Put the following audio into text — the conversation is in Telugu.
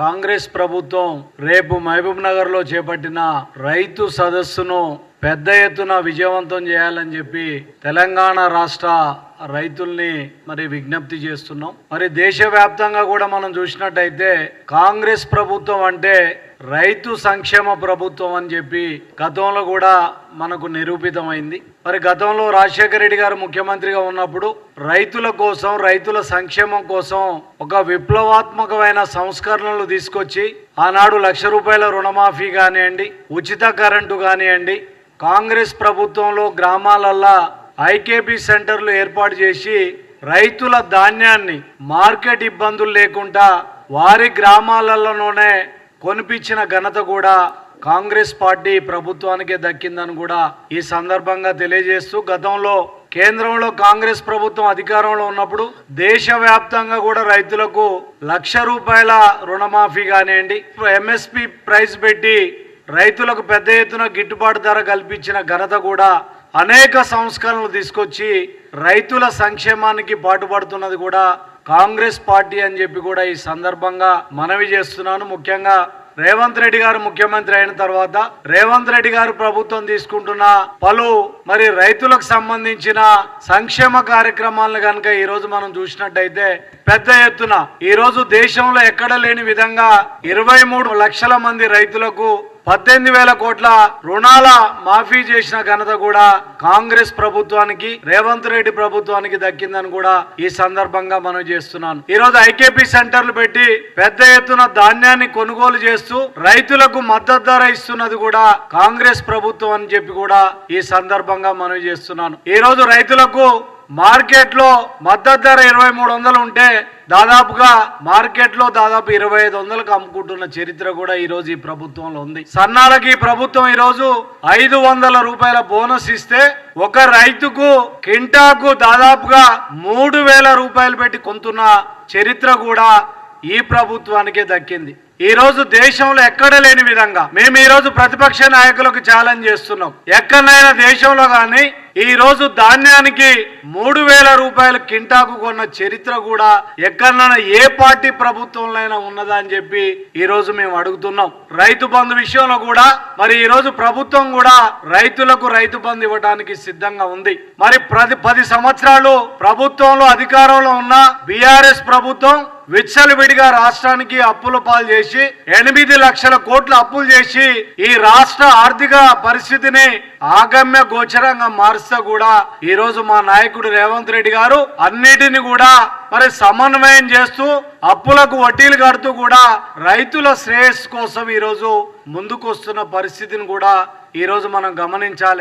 కాంగ్రెస్ ప్రభుత్వం రేపు మహబూబ్ నగర్లో చేపట్టిన రైతు సదస్సును పెద్ద ఎత్తున విజయవంతం చేయాలని చెప్పి తెలంగాణ రాష్ట్ర రైతుల్ని మరి విజ్ఞప్తి చేస్తున్నాం. మరి దేశవ్యాప్తంగా కూడా మనం చూసినట్టయితే కాంగ్రెస్ ప్రభుత్వం అంటే రైతు సంక్షేమ ప్రభుత్వం అని చెప్పి గతంలో కూడా మనకు నిరూపితమైంది. మరి గతంలో రాజశేఖర రెడ్డి గారు ముఖ్యమంత్రిగా ఉన్నప్పుడు రైతుల కోసం రైతుల సంక్షేమం కోసం ఒక విప్లవాత్మకమైన సంస్కరణలు తీసుకొచ్చి ఆనాడు లక్ష రూపాయల రుణమాఫీ కానివ్వండి ఉచిత కరెంటు కానివ్వండి కాంగ్రెస్ ప్రభుత్వంలో గ్రామాలల్లా ఐకేపీ సెంటర్లు ఏర్పాటు చేసి రైతుల ధాన్యాన్ని మార్కెట్ ఇబ్బందులు లేకుండా వారి గ్రామాలలోనే కొనిపించిన ఘనత కూడా కాంగ్రెస్ పార్టీ ప్రభుత్వానికే దక్కిందని కూడా ఈ సందర్భంగా తెలియజేస్తూ గతంలో కేంద్రంలో కాంగ్రెస్ ప్రభుత్వం అధికారంలో ఉన్నప్పుడు దేశవ్యాప్తంగా కూడా రైతులకు లక్ష రూపాయల రుణమాఫీ కానివ్వండి ఎంఎస్పి ప్రైస్ పెట్టి రైతులకు పెద్ద ఎత్తున గిట్టుబాటు ధర కల్పించిన ఘనత కూడా అనేక సంస్కరణలు తీసుకొచ్చి రైతుల సంక్షేమానికి పాటుపడుతున్నది కూడా కాంగ్రెస్ పార్టీ అని చెప్పి కూడా ఈ సందర్భంగా మనవి చేస్తున్నాను. ముఖ్యంగా రేవంత్ రెడ్డి గారు ముఖ్యమంత్రి అయిన తర్వాత రేవంత్ రెడ్డి గారు ప్రభుత్వం తీసుకుంటున్న పలు మరి రైతులకు సంబంధించిన సంక్షేమ కార్యక్రమాలను కనుక ఈ రోజు మనం చూసినట్టయితే పెద్ద ఎత్తున ఈ రోజు దేశంలో ఎక్కడ లేని విధంగా ఇరవై మూడు లక్షల మంది రైతులకు పద్దెనిమిది వేల కోట్ల రుణాల మాఫీ చేసిన ఘనత కూడా కాంగ్రెస్ ప్రభుత్వానికి రేవంత్ రెడ్డి ప్రభుత్వానికి దక్కిందని కూడా ఈ సందర్భంగా మనం చేస్తున్నాను. ఈరోజు ఐకేపీ సెంటర్లు పెట్టి పెద్ద ఎత్తున ధాన్యాన్ని కొనుగోలు చేస్తూ రైతులకు మద్దతు ధర ఇస్తున్నది కూడా కాంగ్రెస్ ప్రభుత్వం అని చెప్పి కూడా ఈ సందర్భంగా మనం చేస్తున్నాను. ఈరోజు రైతులకు మార్కెట్లో మద్దతు ధర ఇరవై మూడు వందలు ఉంటే దాదాపుగా మార్కెట్లో దాదాపు ఇరవై ఐదు వందలకు అమ్ముకుంటున్న చరిత్ర కూడా ఈ రోజు ఈ ప్రభుత్వంలో ఉంది. సన్నాలకి ప్రభుత్వం ఈ రోజు ఐదు వందల రూపాయల బోనస్ ఇస్తే ఒక రైతుకు కింటాకు దాదాపుగా మూడు వేల రూపాయలు పెట్టి కొంటున్న చరిత్ర కూడా ఈ ప్రభుత్వానికే దక్కింది. ఈ రోజు దేశంలో ఎక్కడ లేని విధంగా మేము ఈ రోజు ప్రతిపక్ష నాయకులకు ఛాలెంజ్ చేస్తున్నాం. ఎక్కడైనా దేశంలో కానీ ఈ రోజు ధాన్యానికి మూడు వేల రూపాయలు కింటాకు కొన్న చరిత్ర కూడా ఎక్కడన్నా ఏ పార్టీ ప్రభుత్వంలో ఉన్నదా అని చెప్పి ఈ రోజు మేము అడుగుతున్నాం. రైతు బంధు విషయంలో కూడా మరి ఈ రోజు ప్రభుత్వం కూడా రైతులకు రైతు బంధు ఇవ్వడానికి సిద్ధంగా ఉంది. మరి ప్రతి పది సంవత్సరాలు ప్రభుత్వంలో అధికారంలో ఉన్న బీఆర్ఎస్ ప్రభుత్వం విచ్చలవిడిగా రాష్ట్రానికి అప్పుల పాలు చేసి ఎనిమిది లక్షల కోట్ల అప్పులు చేసి ఈ రాష్ట్ర ఆర్థిక పరిస్థితిని ఆగమ్య గోచరంగా మారుస్తా కూడా ఈ రోజు మా నాయకుడు రేవంత్ రెడ్డి గారు అన్నిటిని కూడా మరి సమన్వయం చేస్తూ అప్పులకు వడ్డీలు కడుతూ కూడా రైతుల శ్రేయస్సు కోసం ఈ రోజు ముందుకు వస్తున్న పరిస్థితిని కూడా ఈ రోజు మనం గమనించాలి.